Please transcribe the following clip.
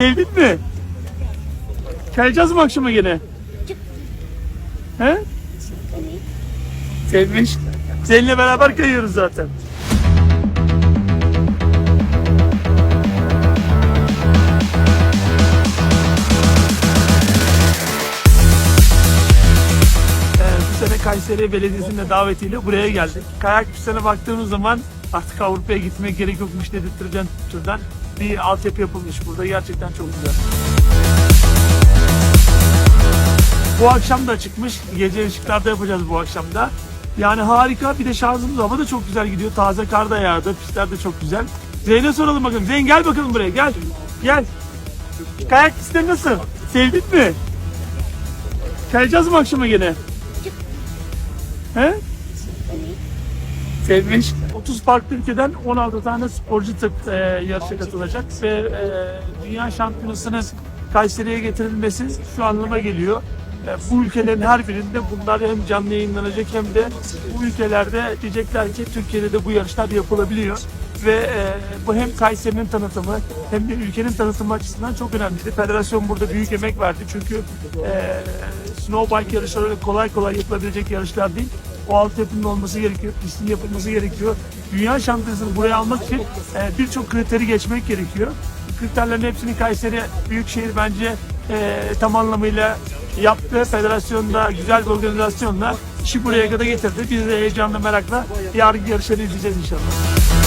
Sevdin mi? Kayacağız mı akşama gene? He? Sevmiş. Seninle beraber kayıyoruz zaten. Ee, Kayseri Belediyesi'nin davetiyle buraya geldik. Kayak pistine baktığımız zaman artık Avrupa'ya gitmek gerek yokmuş dedirttiren türden bir altyapı yapılmış burada. Gerçekten çok güzel. Bu akşam da çıkmış. Gece ışıklarda yapacağız bu akşam da. Yani harika. Bir de şarjımız hava da çok güzel gidiyor. Taze kar da yağdı. Pistler de çok güzel. Zeyn'e soralım bakalım. Zeyn gel bakalım buraya. Gel. Gel. Kayak pistleri nasıl? Sevdin mi? Kayacağız mı akşama gene? He? Sevmiş. 30 farklı ülkeden 16 tane sporcu tıp e, yarışa katılacak ve e, dünya şampiyonasının Kayseri'ye getirilmesi şu anlama geliyor. E, bu ülkelerin her birinde bunlar hem canlı yayınlanacak hem de bu ülkelerde diyecekler ki Türkiye'de de bu yarışlar yapılabiliyor. Ve e, bu hem Kayseri'nin tanıtımı hem de ülkenin tanıtımı açısından çok önemliydi. Federasyon burada büyük emek verdi çünkü e, snowbike yarışları kolay kolay yapılabilecek yarışlar değil. O altyapının olması gerekiyor, pistin yapılması gerekiyor. Dünya şampiyonasını buraya almak için e, birçok kriteri geçmek gerekiyor. Kriterlerin hepsini Kayseri Büyükşehir bence e, tam anlamıyla yaptı. Federasyonda güzel bir organizasyonla işi buraya kadar getirdi. Biz de heyecanla merakla yarın yarışları izleyeceğiz inşallah.